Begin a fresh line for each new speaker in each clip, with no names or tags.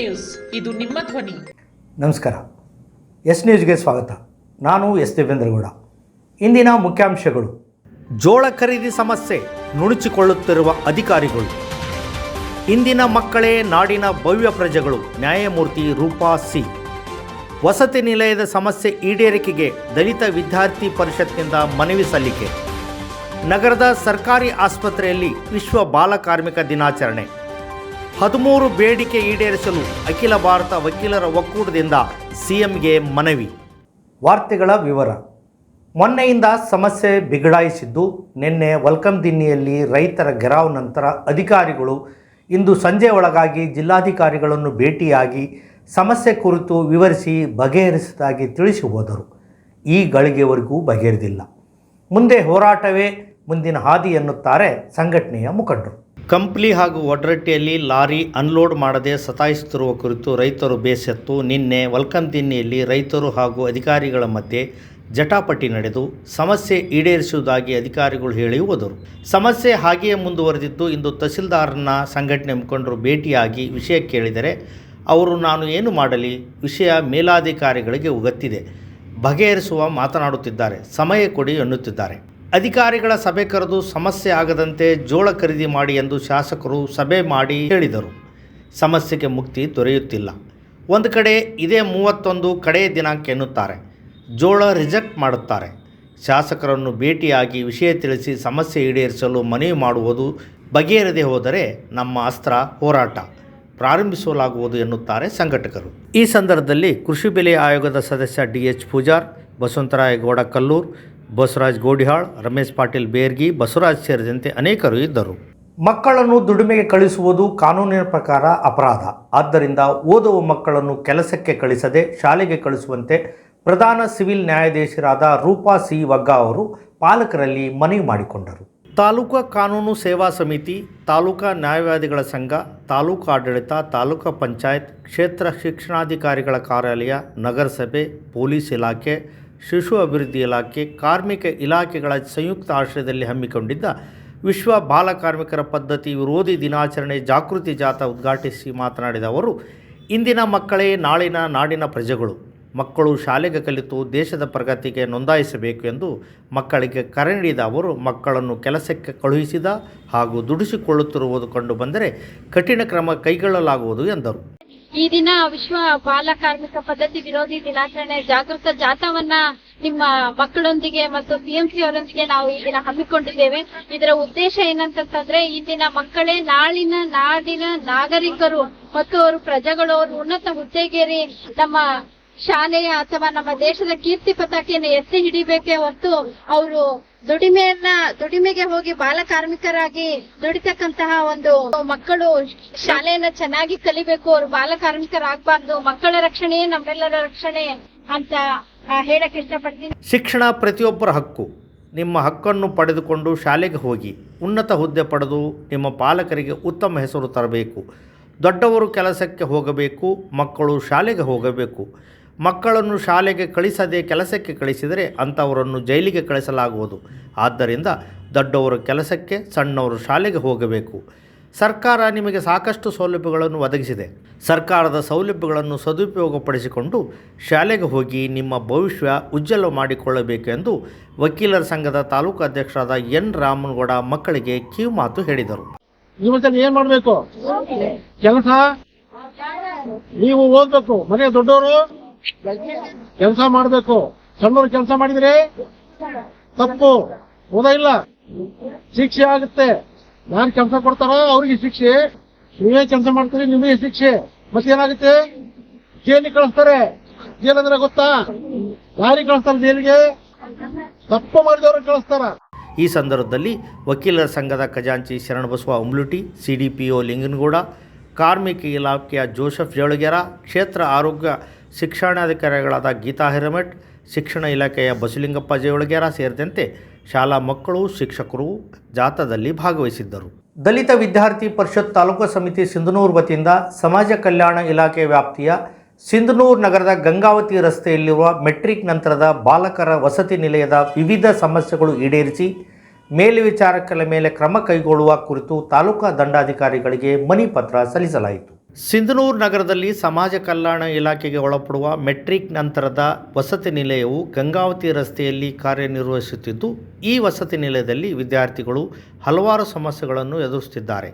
News. ಇದು ನಿಮ್ಮ ಧ್ವನಿ.
ನಮಸ್ಕಾರ. ಎಸ್ ನ್ಯೂಸ್ಗೆ ಸ್ವಾಗತ. ನಾನು ಎಸ್ ದೇವೇಂದ್ರಗೌಡ. ಇಂದಿನ ಮುಖ್ಯಾಂಶಗಳು. ಜೋಳ ಖರೀದಿ ಸಮಸ್ಯೆ ನುಣುಚಿಕೊಳ್ಳುತ್ತಿರುವ ಅಧಿಕಾರಿಗಳು. ಇಂದಿನ ಮಕ್ಕಳೇ ನಾಡಿನ ಭವ್ಯ ಪ್ರಜೆಗಳು. ನ್ಯಾಯಮೂರ್ತಿ ರೂಪಾ ಸಿ. ವಸತಿ ನಿಲಯದ ಸಮಸ್ಯೆ ಈಡೇರಿಕೆಗೆ ದಲಿತ ವಿದ್ಯಾರ್ಥಿ ಪರಿಷತ್ನಿಂದ ಮನವಿ ಸಲ್ಲಿಕೆ. ನಗರದ ಸರ್ಕಾರಿ ಆಸ್ಪತ್ರೆಯಲ್ಲಿ ವಿಶ್ವ ಬಾಲಕಾರ್ಮಿಕ ದಿನಾಚರಣೆ. ಹದಿಮೂರು ಬೇಡಿಕೆ ಈಡೇರಿಸಲು ಅಖಿಲ ಭಾರತ ವಕೀಲರ ಒಕ್ಕೂಟದಿಂದ ಸಿಎಂಗೆ ಮನವಿ. ವಾರ್ತೆಗಳ ವಿವರ. ಮೊನ್ನೆಯಿಂದ ಸಮಸ್ಯೆ ಬಿಗಡಾಯಿಸಿದ್ದು, ನಿನ್ನೆ ವಲ್ಕಮ್ ದಿನ್ನಿಯಲ್ಲಿ ರೈತರ ಗೆರಾವ್ ನಂತರ ಅಧಿಕಾರಿಗಳು ಇಂದು ಸಂಜೆ ಒಳಗಾಗಿ ಜಿಲ್ಲಾಧಿಕಾರಿಗಳನ್ನು ಭೇಟಿಯಾಗಿ ಸಮಸ್ಯೆ ಕುರಿತು ವಿವರಿಸಿ ಬಗೆಹರಿಸಿದಾಗಿ ತಿಳಿಸಿ ಹೋದರು. ಈ ಗಳಿಗೆವರೆಗೂ ಬಗೆಹರಿದಿಲ್ಲ. ಮುಂದೆ ಹೋರಾಟವೇ ಮುಂದಿನ ಹಾದಿ ಎನ್ನುತ್ತಾರೆ ಸಂಘಟನೆಯ ಮುಖಂಡರು. ಕಂಪ್ಲಿ ಹಾಗೂ ಒಡ್ರಟ್ಟಿಯಲ್ಲಿ ಲಾರಿ ಅನ್ಲೋಡ್ ಮಾಡದೆ ಸತಾಯಿಸುತ್ತಿರುವ ಕುರಿತು ರೈತರು ಬೇಸತ್ತು. ನಿನ್ನೆ ವಲ್ಕಂದಿನ್ನಿಯಲ್ಲಿ ರೈತರು ಹಾಗೂ ಅಧಿಕಾರಿಗಳ ಮಧ್ಯೆ ಜಟಾಪಟಿ ನಡೆದು ಸಮಸ್ಯೆ ಈಡೇರಿಸುವುದಾಗಿ ಅಧಿಕಾರಿಗಳು ಹೇಳಿ ಹೋದರು. ಸಮಸ್ಯೆ ಹಾಗೆಯೇ ಮುಂದುವರೆದಿದ್ದು, ಇಂದು ತಹಸೀಲ್ದಾರನ ಸಂಘಟನೆ ಮುಖಂಡರು ಭೇಟಿಯಾಗಿ ವಿಷಯ ಕೇಳಿದರೆ, ಅವರು, ನಾನು ಏನು ಮಾಡಲಿ? ವಿಷಯ ಮೇಲಾಧಿಕಾರಿಗಳಿಗೆ ಗೊತ್ತಿದೆ ಬಗೆಹರಿಸುವ ಮಾತನಾಡುತ್ತಿದ್ದಾರೆ. ಸಮಯ ಕೊಡಿ ಎನ್ನುತ್ತಿದ್ದಾರೆ. ಅಧಿಕಾರಿಗಳ ಸಭೆ ಕರೆದು ಸಮಸ್ಯೆ ಆಗದಂತೆ ಜೋಳ ಖರೀದಿ ಮಾಡಿ ಎಂದು ಶಾಸಕರು ಸಭೆ ಮಾಡಿ ಹೇಳಿದರು. ಸಮಸ್ಯೆಗೆ ಮುಕ್ತಿ ದೊರೆಯುತ್ತಿಲ್ಲ. ಒಂದು ಕಡೆ ಇದೇ ಮೂವತ್ತೊಂದು ಕಡೆಯ ದಿನಾಂಕ ಎನ್ನುತ್ತಾರೆ. ಜೋಳ ರಿಜೆಕ್ಟ್ ಮಾಡುತ್ತಾರೆ. ಶಾಸಕರನ್ನು ಭೇಟಿಯಾಗಿ ವಿಷಯ ತಿಳಿಸಿ ಸಮಸ್ಯೆ ಈಡೇರಿಸಲು ಮನವಿ ಮಾಡುವುದು ಬಗೆಹರದೆ ಹೋದರೆ ನಮ್ಮ ಅಸ್ತ್ರ ಹೋರಾಟ ಪ್ರಾರಂಭಿಸಲಾಗುವುದು ಎನ್ನುತ್ತಾರೆ ಸಂಘಟಕರು. ಈ ಸಂದರ್ಭದಲ್ಲಿ ಕೃಷಿ ಬೆಲೆ ಆಯೋಗದ ಸದಸ್ಯ ಡಿ ಎಚ್ ಪೂಜಾರ್ ಬಸವಂತರಾಯ ಗೌಡ ಕಲ್ಲೂರ್ ಬಸವರಾಜ್ ಗೋಡಿಹಾಳ್ ರಮೇಶ್ ಪಾಟೀಲ್ ಬೇರ್ಗಿ ಬಸವರಾಜ್ ಸೇರಿದಂತೆ ಅನೇಕರು ಇದ್ದರು. ಮಕ್ಕಳನ್ನು ದುಡಿಮೆಗೆ ಕಳಿಸುವುದು ಕಾನೂನಿನ ಪ್ರಕಾರ ಅಪರಾಧ. ಆದ್ದರಿಂದ ಓದುವ ಮಕ್ಕಳನ್ನು ಕೆಲಸಕ್ಕೆ ಕಳಿಸದೆ ಶಾಲೆಗೆ ಕಳಿಸುವಂತೆ ಪ್ರಧಾನ ಸಿವಿಲ್ ನ್ಯಾಯಾಧೀಶರಾದ ರೂಪಾ ಸಿ. ವಗ್ಗಾ ಅವರು ಪಾಲಕರಲ್ಲಿ ಮನವಿ ಮಾಡಿಕೊಂಡರು. ತಾಲೂಕಾ ಕಾನೂನು ಸೇವಾ ಸಮಿತಿ ತಾಲೂಕಾ ನ್ಯಾಯವಾದಿಗಳ ಸಂಘ ತಾಲೂಕು ಆಡಳಿತ ತಾಲೂಕಾ ಪಂಚಾಯತ್ ಕ್ಷೇತ್ರ ಶಿಕ್ಷಣಾಧಿಕಾರಿಗಳ ಕಾರ್ಯಾಲಯ ನಗರಸಭೆ ಪೊಲೀಸ್ ಇಲಾಖೆ ಶಿಶು ಅಭಿವೃದ್ಧಿ ಇಲಾಖೆ, ಕಾರ್ಮಿಕ ಇಲಾಖೆಗಳ ಸಂಯುಕ್ತ ಆಶ್ರಯದಲ್ಲಿ ಹಮ್ಮಿಕೊಂಡಿದ್ದ ವಿಶ್ವ ಬಾಲ ಕಾರ್ಮಿಕರ ಪದ್ಧತಿ ವಿರೋಧಿ ದಿನಾಚರಣೆ ಜಾಗೃತಿ ಜಾಥಾ ಉದ್ಘಾಟಿಸಿ ಮಾತನಾಡಿದ ಅವರು, ಇಂದಿನ ಮಕ್ಕಳೇ ನಾಳಿನ ನಾಡಿನ ಪ್ರಜೆಗಳು. ಮಕ್ಕಳು ಶಾಲೆಗೆ ಕಲಿತು ದೇಶದ ಪ್ರಗತಿಗೆ ನೋಂದಾಯಿಸಬೇಕು ಎಂದು ಮಕ್ಕಳಿಗೆ ಕರೆ ನೀಡಿದ ಅವರು, ಮಕ್ಕಳನ್ನು ಕೆಲಸಕ್ಕೆ ಕಳುಹಿಸಿದ ಹಾಗೂ ದುಡಿಸಿಕೊಳ್ಳುತ್ತಿರುವುದು ಕಂಡುಬಂದರೆ ಕಠಿಣ ಕ್ರಮ ಕೈಗೊಳ್ಳಲಾಗುವುದು ಎಂದರು.
ಈ ದಿನ ವಿಶ್ವ ಬಾಲ ಕಾರ್ಮಿಕ ಪದ್ಧತಿ ವಿರೋಧಿ ದಿನಾಚರಣೆ ಜಾಗೃತ ಜಾಥಾವನ್ನ ನಿಮ್ಮ ಮಕ್ಕಳೊಂದಿಗೆ ಮತ್ತು ಸಿಎಂಸಿ ಅವರೊಂದಿಗೆ ನಾವು ಈ ದಿನ ಹಮ್ಮಿಕೊಂಡಿದ್ದೇವೆ. ಇದರ ಉದ್ದೇಶ ಏನಂತಂದ್ರೆ ದಿನ ಮಕ್ಕಳೇ ನಾಳಿನ ನಾಡಿನ ನಾಗರಿಕರು ಮತ್ತು ಅವರು ಪ್ರಜೆಗಳು, ಅವರು ಉನ್ನತ ಹುದ್ದೆಗೇರಿ ನಮ್ಮ ಶಾಲೆಯ ಅಥವಾ ನಮ್ಮ ದೇಶದ ಕೀರ್ತಿ ಪತಾಕೆಯನ್ನು ಎತ್ತಿ ಹಿಡಿಬೇಕೆ ಹೊರತು ಅವರು ದುಡಿಮೆಯನ್ನ, ದುಡಿಮೆಗೆ ಹೋಗಿ ಬಾಲ ಕಾರ್ಮಿಕರಾಗಿ ದುಡಿತಕ್ಕಂತಹ ಒಂದು ಮಕ್ಕಳು ಶಾಲೆಯನ್ನ ಚೆನ್ನಾಗಿ ಕಲಿಬೇಕು, ಅವ್ರು ಬಾಲ ಕಾರ್ಮಿಕರಾಗಬಾರ್ದು, ಮಕ್ಕಳ ರಕ್ಷಣೆಯೇ ನಮ್ಮೆಲ್ಲರ ರಕ್ಷಣೆ ಅಂತ ಹೇಳಕ್ ಇಷ್ಟಪಡ್ತೀನಿ.
ಶಿಕ್ಷಣ ಪ್ರತಿಯೊಬ್ಬರ ಹಕ್ಕು. ನಿಮ್ಮ ಹಕ್ಕನ್ನು ಪಡೆದುಕೊಂಡು ಶಾಲೆಗೆ ಹೋಗಿ ಉನ್ನತ ಹುದ್ದೆ ಪಡೆದು ನಿಮ್ಮ ಪಾಲಕರಿಗೆ ಉತ್ತಮ ಹೆಸರು ತರಬೇಕು. ದೊಡ್ಡವರು ಕೆಲಸಕ್ಕೆ ಹೋಗಬೇಕು, ಮಕ್ಕಳು ಶಾಲೆಗೆ ಹೋಗಬೇಕು. ಮಕ್ಕಳನ್ನು ಶಾಲೆಗೆ ಕಳಿಸದೆ ಕೆಲಸಕ್ಕೆ ಕಳಿಸಿದರೆ ಅಂಥವರನ್ನು ಜೈಲಿಗೆ ಕಳಿಸಲಾಗುವುದು. ಆದ್ದರಿಂದ ದೊಡ್ಡವರು ಕೆಲಸಕ್ಕೆ ಸಣ್ಣವರು ಶಾಲೆಗೆ ಹೋಗಬೇಕು. ಸರ್ಕಾರ ನಿಮಗೆ ಸಾಕಷ್ಟು ಸೌಲಭ್ಯಗಳನ್ನು ಒದಗಿಸಿದೆ. ಸರ್ಕಾರದ ಸೌಲಭ್ಯಗಳನ್ನು ಸದುಪಯೋಗಪಡಿಸಿಕೊಂಡು ಶಾಲೆಗೆ ಹೋಗಿ ನಿಮ್ಮ ಭವಿಷ್ಯ ಉಜ್ವಲ ಮಾಡಿಕೊಳ್ಳಬೇಕೆಂದು ವಕೀಲರ ಸಂಘದ ತಾಲೂಕು ಅಧ್ಯಕ್ಷರಾದ ಎನ್ ರಾಮನಗೌಡ ಮಕ್ಕಳಿಗೆ ಕಿವಿಮಾತು ಹೇಳಿದರು.
ಜೀವನದಲ್ಲಿ ಏನ್ ಮಾಡಬೇಕು? ಕೆಲಸ? ನೀವು ಓದಬೇಕು ಮನೆ ದೊಡ್ಡವರು? ಕೆಲಸ ಮಾಡಬೇಕು. ಸಣ್ಣವ್ರು ಕೆಲಸ ಮಾಡಿದ್ರೆ ತಪ್ಪು. ಹೋದ ಇಲ್ಲ. ಶಿಕ್ಷೆ ಆಗುತ್ತೆ. ನಾನ್ ಕೆಲಸ ಕೊಡ್ತಾರೋ ಅವ್ರಿಗೆ ಶಿಕ್ಷೆ. ನೀವೇ ಕೆಲಸ ಮಾಡ್ತೀರಿ, ನಿಮಗೆ ಶಿಕ್ಷೆ. ಮತ್ತೇನಾಗುತ್ತೆ? ಜೈಲಿಗೆ ಕಳಿಸ್ತಾರೆ. ಏನಂದ್ರೆ ಗೊತ್ತಾ? ಯಾರಿಗೆ ಕಳಿಸ್ತಾರೆ ಜೈಲಿಗೆ. ತಪ್ಪು ಮಾಡಿದವ್ರಿಗೆ ಕಳಿಸ್ತಾರ.
ಈ ಸಂದರ್ಭದಲ್ಲಿ ವಕೀಲರ ಸಂಘದ ಖಜಾಂಚಿ Sharanabasava Umluti C D P O Linganagouda, ಕಾರ್ಮಿಕ ಇಲಾಖೆಯ ಜೋಸೆಫ್ ಜೋಳಗೆರ ಕ್ಷೇತ್ರ ಆರೋಗ್ಯ ಶಿಕ್ಷಣಾಧಿಕಾರಿಗಳಾದ ಗೀತಾ ಹಿರಮಠ್ ಶಿಕ್ಷಣ ಇಲಾಖೆಯ ಬಸಲಿಂಗಪ್ಪ ಜೋಳಗೆರ ಸೇರಿದಂತೆ ಶಾಲಾ ಮಕ್ಕಳು, ಶಿಕ್ಷಕರು ಜಾಥಾದಲ್ಲಿ ಭಾಗವಹಿಸಿದ್ದರು. ದಲಿತ ವಿದ್ಯಾರ್ಥಿ ಪರಿಷತ್ ತಾಲೂಕು ಸಮಿತಿ ಸಿಂಧನೂರು ವತಿಯಿಂದ ಸಮಾಜ ಕಲ್ಯಾಣ ಇಲಾಖೆ ವ್ಯಾಪ್ತಿಯ ಸಿಂಧನೂರು ನಗರದ ಗಂಗಾವತಿ ರಸ್ತೆಯಲ್ಲಿರುವ ಮೆಟ್ರಿಕ್ ನಂತರದ ಬಾಲಕರ ವಸತಿ ನಿಲಯದ ವಿವಿಧ ಸಮಸ್ಯೆಗಳು ಈಡೇರಿಸಿ ಮೇಲ್ವಿಚಾರಕರ ಮೇಲೆ ಕ್ರಮ ಕೈಗೊಳ್ಳುವ ಕುರಿತು ತಾಲೂಕಾ ದಂಡಾಧಿಕಾರಿಗಳಿಗೆ ಮನಿ ಪತ್ರ ಸಲ್ಲಿಸಲಾಯಿತು. ಸಿಂಧನೂರು ನಗರದಲ್ಲಿ ಸಮಾಜ ಕಲ್ಯಾಣ ಇಲಾಖೆಗೆ ಒಳಪಡುವ ಮೆಟ್ರಿಕ್ ನಂತರದ ವಸತಿ ನಿಲಯವು ಗಂಗಾವತಿ ರಸ್ತೆಯಲ್ಲಿ ಕಾರ್ಯನಿರ್ವಹಿಸುತ್ತಿದ್ದು, ಈ ವಸತಿ ನಿಲಯದಲ್ಲಿ ವಿದ್ಯಾರ್ಥಿಗಳು ಹಲವಾರು ಸಮಸ್ಯೆಗಳನ್ನು ಎದುರಿಸುತ್ತಿದ್ದಾರೆ.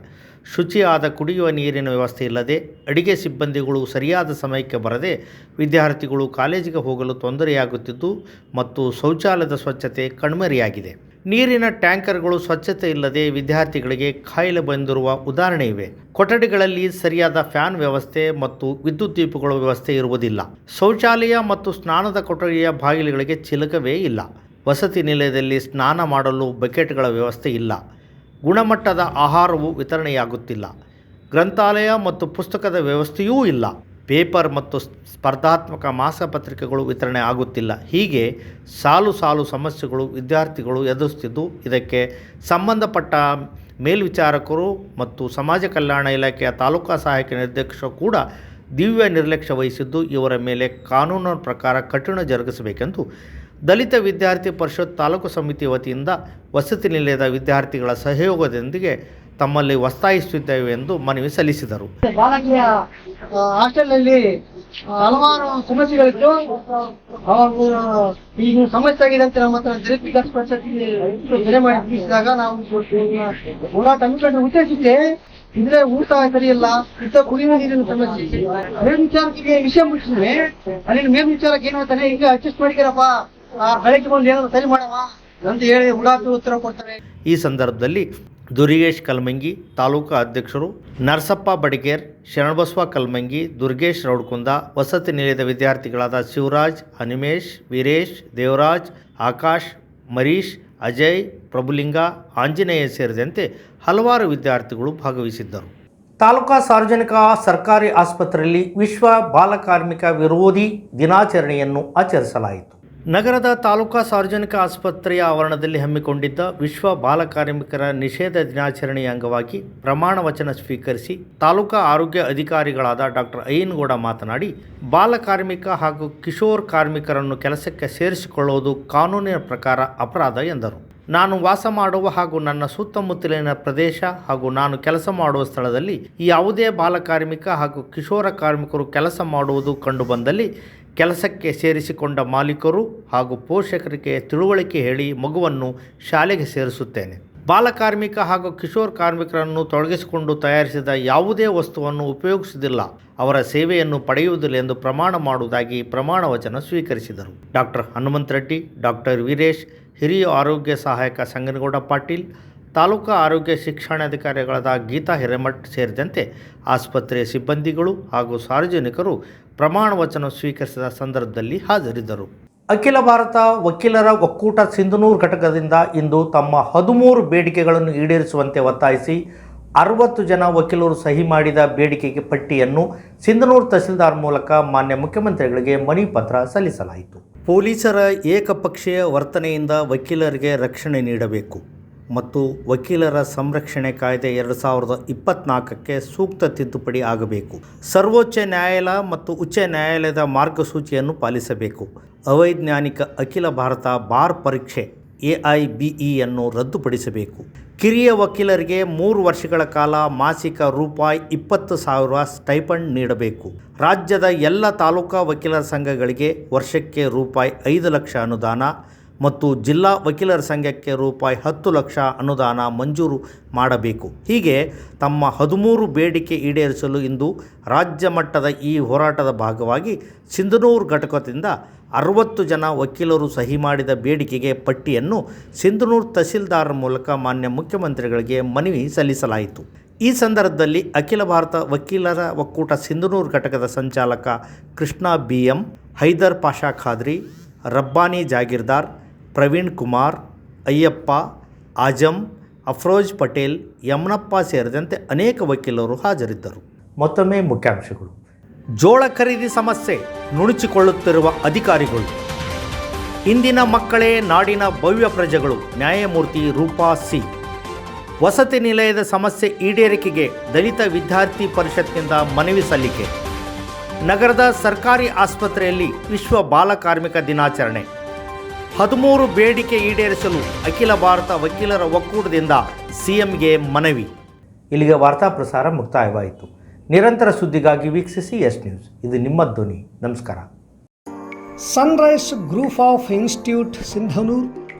ಶುಚಿಯಾದ ಕುಡಿಯುವ ನೀರಿನ ವ್ಯವಸ್ಥೆ ಇಲ್ಲದೆ, ಅಡಿಗೆ ಸಿಬ್ಬಂದಿಗಳು ಸರಿಯಾದ ಸಮಯಕ್ಕೆ ಬರದೆ ವಿದ್ಯಾರ್ಥಿಗಳು ಕಾಲೇಜಿಗೆ ಹೋಗಲು ತೊಂದರೆಯಾಗುತ್ತಿದ್ದು ಮತ್ತು ಶೌಚಾಲಯದ ಸ್ವಚ್ಛತೆ ಕಣ್ಮರೆಯಾಗಿದೆ. ನೀರಿನ ಟ್ಯಾಂಕರ್ಗಳು ಸ್ವಚ್ಛತೆ ಇಲ್ಲದೆ ವಿದ್ಯಾರ್ಥಿಗಳಿಗೆ ಕಾಯಿಲೆ ಬಂದಿರುವ ಉದಾಹರಣೆ ಇವೆ. ಕೊಠಡಿಗಳಲ್ಲಿ ಸರಿಯಾದ ಫ್ಯಾನ್ ವ್ಯವಸ್ಥೆ ಮತ್ತು ವಿದ್ಯುತ್ ದೀಪಗಳ ವ್ಯವಸ್ಥೆ ಇರುವುದಿಲ್ಲ. ಶೌಚಾಲಯ ಮತ್ತು ಸ್ನಾನದ ಕೊಠಡಿಯ ಬಾಗಿಲುಗಳಿಗೆ ಚಿಲಕವೇ ಇಲ್ಲ. ವಸತಿ ನಿಲಯದಲ್ಲಿ ಸ್ನಾನ ಮಾಡಲು ಬಕೆಟ್ಗಳ ವ್ಯವಸ್ಥೆ ಇಲ್ಲ. ಗುಣಮಟ್ಟದ ಆಹಾರವು ವಿತರಣೆಯಾಗುತ್ತಿಲ್ಲ. ಗ್ರಂಥಾಲಯ ಮತ್ತು ಪುಸ್ತಕದ ವ್ಯವಸ್ಥೆಯೂ ಇಲ್ಲ. ಪೇಪರ್ ಮತ್ತು ಸ್ಪರ್ಧಾತ್ಮಕ ಮಾಸಪತ್ರಿಕೆಗಳು ವಿತರಣೆ ಆಗುತ್ತಿಲ್ಲ. ಹೀಗೆ ಸಾಲು ಸಾಲು ಸಮಸ್ಯೆಗಳು ವಿದ್ಯಾರ್ಥಿಗಳು ಎದುರಿಸುತ್ತಿದ್ದು ಇದಕ್ಕೆ ಸಂಬಂಧಪಟ್ಟ ಮೇಲ್ವಿಚಾರಕರು ಮತ್ತು ಸಮಾಜ ಕಲ್ಯಾಣ ಇಲಾಖೆಯ ತಾಲೂಕಾ ಸಹಾಯಕ ನಿರ್ದೇಶಕರು ಕೂಡ ದಿವ್ಯ ನಿರ್ಲಕ್ಷ್ಯ ವಹಿಸಿದ್ದು ಇವರ ಮೇಲೆ ಕಾನೂನು ಪ್ರಕಾರ ಕಠಿಣ ಜರುಗಿಸಬೇಕೆಂದು ದಲಿತ ವಿದ್ಯಾರ್ಥಿ ಪರಿಷತ್ ತಾಲೂಕು ಸಮಿತಿ ವತಿಯಿಂದ ವಸತಿ ನಿಲಯದ ವಿದ್ಯಾರ್ಥಿಗಳ ಸಹಯೋಗದೊಂದಿಗೆ ತಮ್ಮಲ್ಲಿ ಒತ್ತಾಯಿಸುತ್ತಿದ್ದೇವೆ ಎಂದು ಮನವಿ ಸಲ್ಲಿಸಿದರು.
ಬಾಲಕಿಯ ಹಾಸ್ಟೆಲ್ನಲ್ಲಿ ಹಲವಾರು ಸಮಸ್ಯೆಗಳಿತ್ತು. ಅವರು ಈಗ ಸಮಸ್ಯೆ ಆಗಿದೆ ಅಂತ ನಮ್ಮ ಹತ್ರ ಜಿಲ್ಲೆ ವಿಕಾಸ್ ಪರಿಷತ್ ಬೆಲೆ ಮಾಡಿ ತಿಳಿಸಿದಾಗ ನಾವು ಹೋರಾಟ ಹಮ್ಮಿಕೊಂಡು ಉದ್ದೇಶಿಸಿ, ಇದ್ರೆ ಊಟ ಸರಿಯಲ್ಲ, ಇದ್ದ ಕುಡಿಯುವ ನೀರಿನ ಸಮಸ್ಯೆ. ಮೇಲ್ವಿಚಾರಕ್ಕೆ ವಿಷಯ ಮುಟ್ಟಿಸಿದ್ರೆ ಅಲ್ಲಿ ಮೇಲ್ವಿಚಾರಕ್ಕೆ ಏನು ಅಂತಾನೆ, ಈಗ ಅಡ್ಜಸ್ಟ್ ಆ ಬೆಳಗ್ಗೆ ಬಂದು ಏನಾದ್ರು ಸರಿ ಮಾಡವಾ? ಅಂತ ಹೇಳಿ ಉಡಾಪಿ ಉತ್ತರ ಕೊಡ್ತಾರೆ.
ಈ ಸಂದರ್ಭದಲ್ಲಿ ದುರ್ಗೇಶ್ ಕಲ್ಮಂಗಿ ತಾಲೂಕಾ ಅಧ್ಯಕ್ಷರು ನರಸಪ್ಪ ಬಡಿಗೇರ್ ಶರಣಬಸವ ಕಲ್ಮಂಗಿ ದುರ್ಗೇಶ್ ರೌಡ್ಕುಂದ ವಸತಿ ನಿಲಯದ ವಿದ್ಯಾರ್ಥಿಗಳಾದ ಶಿವರಾಜ್ ಅನಿಮೇಶ್ ವೀರೇಶ್ ದೇವರಾಜ್ ಆಕಾಶ್ ಮರೀಶ್ ಅಜಯ್ ಪ್ರಭುಲಿಂಗ ಆಂಜನೇಯ ಸೇರಿದಂತೆ ಹಲವಾರು ವಿದ್ಯಾರ್ಥಿಗಳು ಭಾಗವಹಿಸಿದ್ದರು. ತಾಲೂಕಾ ಸಾರ್ವಜನಿಕ ಸರ್ಕಾರಿ ಆಸ್ಪತ್ರೆಯಲ್ಲಿ ವಿಶ್ವ ಬಾಲಕಾರ್ಮಿಕ ವಿರೋಧಿ ದಿನಾಚರಣೆಯನ್ನು ಆಚರಿಸಲಾಯಿತು. ನಗರದ ತಾಲೂಕಾ ಸಾರ್ವಜನಿಕ ಆಸ್ಪತ್ರೆಯ ಆವರಣದಲ್ಲಿ ಹಮ್ಮಿಕೊಂಡಿದ್ದ ವಿಶ್ವ ಬಾಲಕಾರ್ಮಿಕರ ನಿಷೇಧ ದಿನಾಚರಣೆಯ ಅಂಗವಾಗಿ ಪ್ರಮಾಣ ವಚನ ಸ್ವೀಕರಿಸಿ ತಾಲೂಕಾ ಆರೋಗ್ಯ ಅಧಿಕಾರಿಗಳಾದ ಡಾಕ್ಟರ್ ಅಯ್ಯನಗೌಡ ಮಾತನಾಡಿ ಬಾಲಕಾರ್ಮಿಕ ಹಾಗೂ ಕಿಶೋರ್ ಕಾರ್ಮಿಕರನ್ನು ಕೆಲಸಕ್ಕೆ ಸೇರಿಸಿಕೊಳ್ಳುವುದು ಕಾನೂನಿನ ಪ್ರಕಾರ ಅಪರಾಧ ಎಂದರು. ನಾನು ವಾಸ ಮಾಡುವ ಹಾಗೂ ನನ್ನ ಸುತ್ತಮುತ್ತಲಿನ ಪ್ರದೇಶ ಹಾಗೂ ನಾನು ಕೆಲಸ ಮಾಡುವ ಸ್ಥಳದಲ್ಲಿ ಯಾವುದೇ ಬಾಲಕಾರ್ಮಿಕ ಹಾಗೂ ಕಿಶೋರ ಕಾರ್ಮಿಕರು ಕೆಲಸ ಮಾಡುವುದು ಕಂಡುಬಂದಲ್ಲಿ ಕೆಲಸಕ್ಕೆ ಸೇರಿಸಿಕೊಂಡ ಮಾಲೀಕರು ಹಾಗೂ ಪೋಷಕರಿಗೆ ತಿಳುವಳಿಕೆ ಹೇಳಿ ಮಗುವನ್ನು ಶಾಲೆಗೆ ಸೇರಿಸುತ್ತೇನೆ. ಬಾಲಕಾರ್ಮಿಕ ಹಾಗೂ ಕಿಶೋರ್ ಕಾರ್ಮಿಕರನ್ನು ತೊಡಗಿಸಿಕೊಂಡು ತಯಾರಿಸಿದ ಯಾವುದೇ ವಸ್ತುವನ್ನು ಉಪಯೋಗಿಸುವುದಿಲ್ಲ. ಅವರ ಸೇವೆಯನ್ನು ಪಡೆಯುವುದಿಲ್ಲ ಎಂದು ಪ್ರಮಾಣ ಮಾಡುವುದಾಗಿ ಪ್ರಮಾಣ ವಚನ ಸ್ವೀಕರಿಸಿದರು. ಡಾಕ್ಟರ್ ಹನುಮಂತ ರೆಡ್ಡಿ ಡಾಕ್ಟರ್ ವೀರೇಶ್, ಹಿರಿಯ ಆರೋಗ್ಯ ಸಹಾಯಕ ಸಂಗನಗೌಡ ಪಾಟೀಲ್, ತಾಲೂಕಾ ಆರೋಗ್ಯ ಶಿಕ್ಷಣಾಧಿಕಾರಿಗಳಾದ ಗೀತಾ ಹಿರೇಮಠ್ ಸೇರಿದಂತೆ ಆಸ್ಪತ್ರೆಯ ಸಿಬ್ಬಂದಿಗಳು ಹಾಗೂ ಸಾರ್ವಜನಿಕರು ಪ್ರಮಾಣ ವಚನ ಸ್ವೀಕರಿಸಿದ ಸಂದರ್ಭದಲ್ಲಿ ಹಾಜರಿದ್ದರು. ಅಖಿಲ ಭಾರತ ವಕೀಲರ ಒಕ್ಕೂಟ ಸಿಂಧನೂರು ಘಟಕದಿಂದ ಇಂದು ತಮ್ಮ ಹದಿಮೂರು ಬೇಡಿಕೆಗಳನ್ನು ಈಡೇರಿಸುವಂತೆ ಒತ್ತಾಯಿಸಿ ಅರವತ್ತು ಜನ ವಕೀಲರು ಸಹಿ ಮಾಡಿದ ಬೇಡಿಕೆಗೆ ಪಟ್ಟಿಯನ್ನು ಸಿಂಧನೂರು ತಹಸೀಲ್ದಾರ್ ಮೂಲಕ ಮಾನ್ಯ ಮುಖ್ಯಮಂತ್ರಿಗಳಿಗೆ ಮನವಿ ಪತ್ರ ಸಲ್ಲಿಸಲಾಯಿತು. ಪೊಲೀಸರ ಏಕಪಕ್ಷೀಯ ವರ್ತನೆಯಿಂದ ವಕೀಲರಿಗೆ ರಕ್ಷಣೆ ನೀಡಬೇಕು. ಮತ್ತು ವಕೀಲರ ಸಂರಕ್ಷಣೆ ಕಾಯ್ದೆ ಎರಡು ಸಾವಿರದ ಇಪ್ಪತ್ನಾಲ್ಕಕ್ಕೆ ಸೂಕ್ತ ತಿದ್ದುಪಡಿ ಆಗಬೇಕು. ಸರ್ವೋಚ್ಚ ನ್ಯಾಯಾಲಯ ಮತ್ತು ಉಚ್ಚ ನ್ಯಾಯಾಲಯದ ಮಾರ್ಗಸೂಚಿಯನ್ನು ಪಾಲಿಸಬೇಕು. ಅವೈಜ್ಞಾನಿಕ ಅಖಿಲ ಭಾರತ ಬಾರ್ ಪರೀಕ್ಷೆ ಎ ಐ ಬಿ ಇಯನ್ನು ರದ್ದುಪಡಿಸಬೇಕು. ಕಿರಿಯ ವಕೀಲರಿಗೆ ಮೂರು ವರ್ಷಗಳ ಕಾಲ ಮಾಸಿಕ ರೂಪಾಯಿ ಇಪ್ಪತ್ತು ಸಾವಿರ ಸ್ಟೈಪಂಡ್ ನೀಡಬೇಕು. ರಾಜ್ಯದ ಎಲ್ಲ ತಾಲೂಕಾ ವಕೀಲರ ಸಂಘಗಳಿಗೆ ವರ್ಷಕ್ಕೆ ರೂಪಾಯಿ ಐದು ಲಕ್ಷ ಅನುದಾನ ಮತ್ತು ಜಿಲ್ಲಾ ವಕೀಲರ ಸಂಘಕ್ಕೆ ರೂಪಾಯಿ ಹತ್ತು ಲಕ್ಷ ಅನುದಾನ ಮಂಜೂರು ಮಾಡಬೇಕು. ಹೀಗೆ ತಮ್ಮ ಹದಿಮೂರು ಬೇಡಿಕೆ ಈಡೇರಿಸಲು ಇಂದು ರಾಜ್ಯ ಮಟ್ಟದ ಈ ಹೋರಾಟದ ಭಾಗವಾಗಿ ಸಿಂಧನೂರು ಘಟಕದಿಂದ ಅರವತ್ತು ಜನ ವಕೀಲರು ಸಹಿ ಮಾಡಿದ ಬೇಡಿಕೆಗೆ ಪಟ್ಟಿಯನ್ನು ಸಿಂಧನೂರು ತಹಸೀಲ್ದಾರ್ ಮೂಲಕ ಮಾನ್ಯ ಮುಖ್ಯಮಂತ್ರಿಗಳಿಗೆ ಮನವಿ ಸಲ್ಲಿಸಲಾಯಿತು. ಈ ಸಂದರ್ಭದಲ್ಲಿ ಅಖಿಲ ಭಾರತ ವಕೀಲರ ಒಕ್ಕೂಟ ಸಿಂಧನೂರು ಘಟಕದ ಸಂಚಾಲಕ ಕೃಷ್ಣ ಬಿ ಎಂ ಹೈದರ್ ಪಾಷಾ ಖಾದ್ರಿ, ರಬ್ಬಾನಿ ಜಾಗೀರ್ದಾರ್ ಪ್ರವೀಣ್ ಕುಮಾರ್ ಅಯ್ಯಪ್ಪ ಆಜಮ್ ಅಫ್ರೋಜ್ ಪಟೇಲ್ ಯಮನಪ್ಪ ಸೇರಿದಂತೆ ಅನೇಕ ವಕೀಲರು ಹಾಜರಿದ್ದರು. ಮತ್ತೊಮ್ಮೆ ಮುಖ್ಯಾಂಶಗಳು. ಜೋಳ ಖರೀದಿ ಸಮಸ್ಯೆ ನುಣುಚಿಕೊಳ್ಳುತ್ತಿರುವ ಅಧಿಕಾರಿಗಳು. ಇಂದಿನ ಮಕ್ಕಳೇ ನಾಡಿನ ಭವ್ಯ ಪ್ರಜೆಗಳು ನ್ಯಾಯಮೂರ್ತಿ ರೂಪಾ ಸಿ. ವಸತಿ ನಿಲಯದ ಸಮಸ್ಯೆ ಈಡೇರಿಕೆಗೆ ದಲಿತ ವಿದ್ಯಾರ್ಥಿ ಪರಿಷತ್ನಿಂದ ಮನವಿ ಸಲ್ಲಿಕೆ. ನಗರದ ಸರ್ಕಾರಿ ಆಸ್ಪತ್ರೆಯಲ್ಲಿ ವಿಶ್ವ ಬಾಲಕಾರ್ಮಿಕ ದಿನಾಚರಣೆ. ಹದಿಮೂರು ಬೇಡಿಕೆ ಈಡೇರಿಸಲು ಅಖಿಲ ಭಾರತ ವಕೀಲರ ಒಕ್ಕೂಟದಿಂದ ಸಿಎಂಗೆ ಮನವಿ. ಇಲ್ಲಿಗೆ ವಾರ್ತಾ ಪ್ರಸಾರ ಮುಕ್ತಾಯವಾಯಿತು. ನಿರಂತರ ಸುದ್ದಿಗಾಗಿ ವೀಕ್ಷಿಸಿ ಎಸ್ ನ್ಯೂಸ್. ಇದು ನಿಮ್ಮ ಧ್ವನಿ. ನಮಸ್ಕಾರ.
Sunrise group of institute Sindhanur